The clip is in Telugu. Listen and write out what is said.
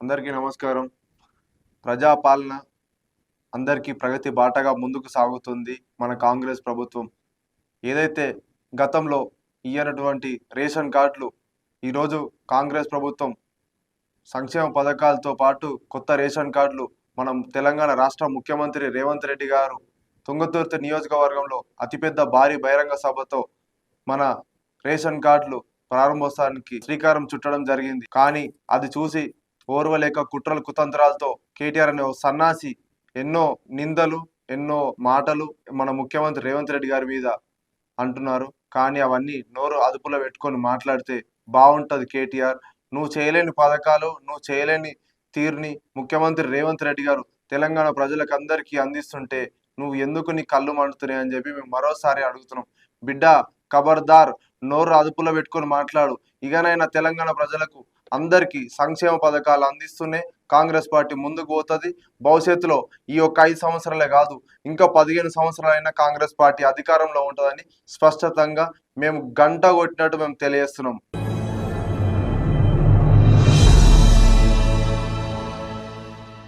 అందరికీ నమస్కారం. ప్రజాపాలన అందరికీ ప్రగతి బాటగా ముందుకు సాగుతుంది మన కాంగ్రెస్ ప్రభుత్వం. ఏదైతే గతంలో ఇయ్యనటువంటి రేషన్ కార్డులు ఈరోజు కాంగ్రెస్ ప్రభుత్వం సంక్షేమ పథకాలతో పాటు కొత్త రేషన్ కార్డులు మనం తెలంగాణ రాష్ట్ర ముఖ్యమంత్రి రేవంత్ రెడ్డి గారు తుంగతుర్తి నియోజకవర్గంలో అతిపెద్ద భారీ బహిరంగ సభతో మన రేషన్ కార్డులు ప్రారంభోత్సవానికి శ్రీకారం చుట్టడం జరిగింది. కానీ అది చూసి ఓర్వలేక కుట్రలు కుతంత్రాలతో కేటీఆర్ అనే ఓ సన్నాసి ఎన్నో నిందలు ఎన్నో మాటలు మన ముఖ్యమంత్రి రేవంత్ రెడ్డి గారి మీద అంటున్నారు. కానీ అవన్నీ నోరు అదుపులో పెట్టుకొని మాట్లాడితే బాగుంటుంది కేటీఆర్. నువ్వు చేయలేని పథకాలు నువ్వు చేయలేని తీరుని ముఖ్యమంత్రి రేవంత్ రెడ్డి గారు తెలంగాణ ప్రజలకు అందరికీ అందిస్తుంటే నువ్వు ఎందుకు నీ కళ్ళు మండుతున్నాయి అని చెప్పి మేము మరోసారి అడుగుతున్నాం. బిడ్డ ఖబర్దార్ నోరు అదుపులో పెట్టుకొని మాట్లాడు. ఇకనైనా తెలంగాణ ప్రజలకు అందరికీ సంక్షేమ పథకాలు అందిస్తూనే కాంగ్రెస్ పార్టీ ముందుకు పోతుంది. భవిష్యత్తులో ఈ యొక్క ఐదు సంవత్సరాలే కాదు ఇంకా పదిహేను సంవత్సరాలైనా కాంగ్రెస్ పార్టీ అధికారంలో ఉంటుందని స్పష్టతంగా మేము గంట కొట్టినట్టు మేము తెలియజేస్తున్నాం.